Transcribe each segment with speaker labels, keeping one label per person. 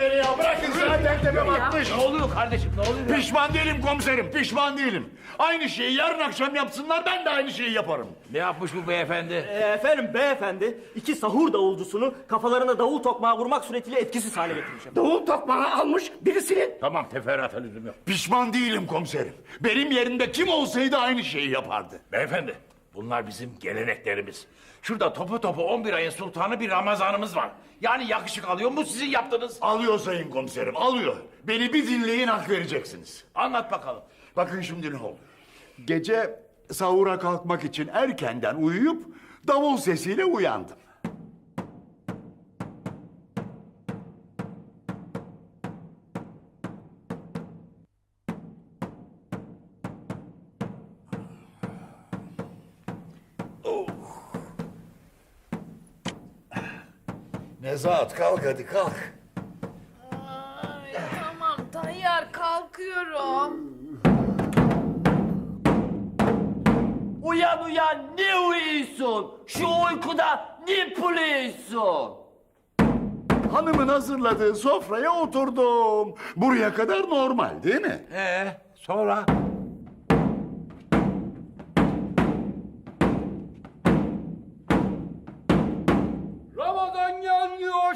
Speaker 1: beni ya. Bırakın zaten tepem atmış.
Speaker 2: Ne oluyor kardeşim ne oluyor?
Speaker 1: Pişman değilim komiserim, pişman değilim. Aynı şeyi yarın akşam yapsınlar, ben de aynı şeyi yaparım.
Speaker 2: Ne yapmış bu beyefendi?
Speaker 3: E, efendim beyefendi iki sahur davulcusunu kafalarına davul tokmağı vurmak suretiyle etkisiz hale getirmiş.
Speaker 4: Davul tokmağı almış birisinin.
Speaker 2: Tamam teferruata lüzum yok.
Speaker 1: Pişman değilim komiserim. Benim yerimde kim olsaydı aynı şeyi yapardı.
Speaker 2: Beyefendi bunlar bizim geleneklerimiz. Şurada topu topu 11 ayın sultanı bir Ramazanımız var. Yani yakışık alıyor mu sizin yaptığınız?
Speaker 1: Alıyor sayın komiserim, alıyor. Beni bir dinleyin hak vereceksiniz.
Speaker 2: Anlat bakalım.
Speaker 1: Bakın şimdi ne oldu? Gece sahura kalkmak için erkenden uyuyup davul sesiyle uyandım. Nezahat kalk hadi kalk.
Speaker 5: Ay, tamam Tayyar kalkıyorum.
Speaker 3: Uyan uyan ne uyuyorsun? Şu uykuda ne puluyorsun?
Speaker 1: Hanımın hazırladığı sofraya oturdum. Buraya kadar normal değil mi?
Speaker 2: Ee sonra?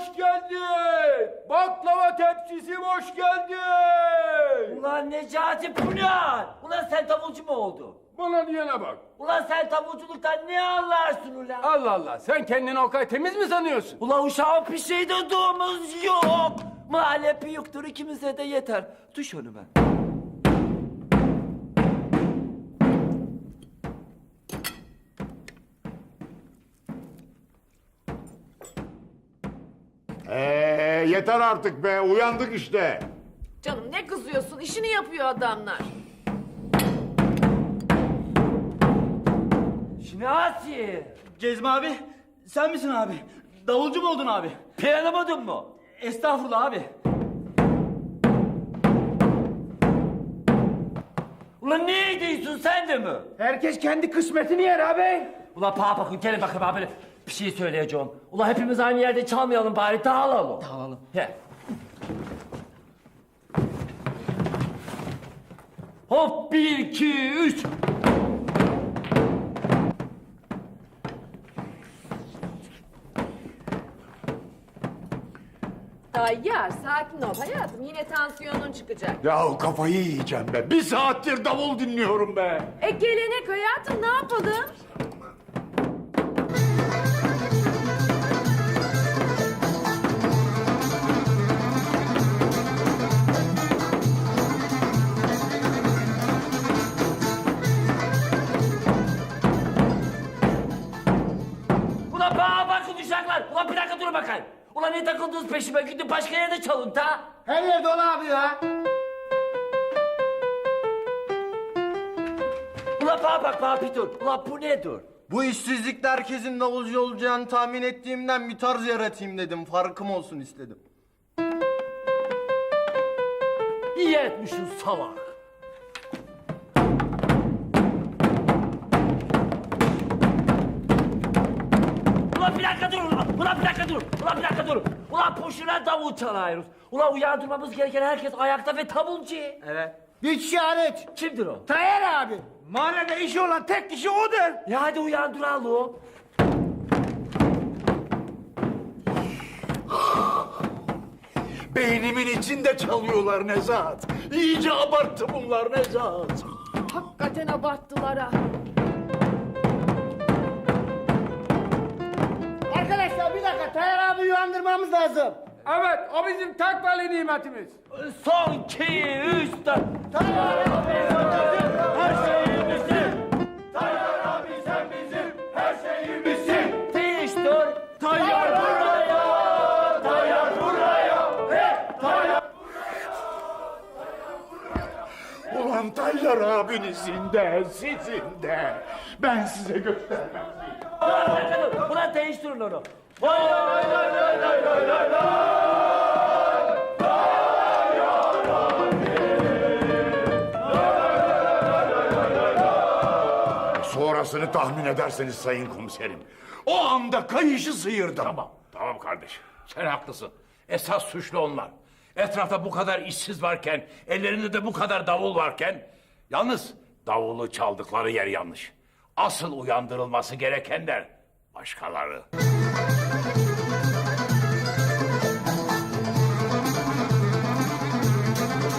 Speaker 6: Hoş geldin. Baklava tepsisi hoş geldin.
Speaker 3: Ulan Necati ne? Ulan sen davulcu mu oldun?
Speaker 6: Bana diyene bak.
Speaker 3: Ulan sen davulculuktan ne anlarsın ulan?
Speaker 6: Allah Allah, sen kendini o kadar temiz mi sanıyorsun?
Speaker 3: Ulan uşağın bir şey dediğimiz yok. Mahalle büyüktür ikimize de yeter. Düş önüme.
Speaker 1: Yeter artık be uyandık işte.
Speaker 5: Canım ne kızıyorsun? İşini yapıyor adamlar.
Speaker 3: Şinasi.
Speaker 7: Cezmi abi, sen misin abi? Davulcu mu oldun abi?
Speaker 3: Piyanamadın mı?
Speaker 7: Estağfurullah abi.
Speaker 3: Ulan ne ediyorsun sen de mi?
Speaker 6: Herkes kendi kısmetini yer abi.
Speaker 3: Ulan bana bakın gelin bakın böyle bir şey söyleyeceğim. Ulan hepimiz aynı yerde çalmayalım bari dağılalım.
Speaker 7: Dağılalım.
Speaker 3: He. Hop bir iki üç.
Speaker 5: Tayyar sakin ol hayatım. Yine tansiyonun çıkacak.
Speaker 1: Ya kafayı yiyeceğim be. Bir saattir davul dinliyorum be.
Speaker 5: E gelenek hayatım ne yapalım?
Speaker 3: Dakika durun bakayım. Ulan ne takıldınız peşime gidin başka yerde çalın ta.
Speaker 6: Her yerde ol abi ya.
Speaker 3: Ulan bana bak bana bir dur. Ulan bu ne dur?
Speaker 8: Bu işsizlikte herkesin davulcu olacağını tahmin ettiğimden bir tarz yaratayım dedim. Farkım olsun istedim.
Speaker 3: İyi etmişsin salak. Ulan bir dakika dur ulan. Ulan bir dakika dur. Ulan bir dakika dur. Ulan boşuna davul çalıyoruz. Ulan uyandırmamız gereken herkes ayakta ve tabulcu.
Speaker 7: Evet.
Speaker 6: Bir kişi hariç.
Speaker 3: Kimdir o?
Speaker 6: Tayyar abi. Mahallede işi olan tek kişi odur.
Speaker 3: Ya hadi uyandıralım.
Speaker 1: Beynimin içinde çalıyorlar Nezahat. İyice abarttı bunlar Nezahat.
Speaker 5: Hakikaten abarttılar ha.
Speaker 6: Uyandırmamız lazım. Evet, o bizim takvalı nimetimiz.
Speaker 3: Son iki, üç, dört. Tayyar abi her şeyimizsin. Tayyar abi sen bizim her şeyimizsin. Değiştir. Tayyar buraya. Tayyar buraya. He, Tayyar.
Speaker 1: Ulan Tayyar abinizin de sizin de. Ben size göstermem.
Speaker 3: Ulan değiştirin onu.
Speaker 1: Sonrasını tahmin ederseniz sayın komiserim. O anda kayışı sıyırdım.
Speaker 2: Tamam tamam kardeşim sen haklısın. Esas suçlu onlar. Etrafta bu kadar işsiz varken, ellerinde de bu kadar davul varken... Yalnız davulu çaldıkları yer yanlış. Asıl uyandırılması gerekenler başkaları.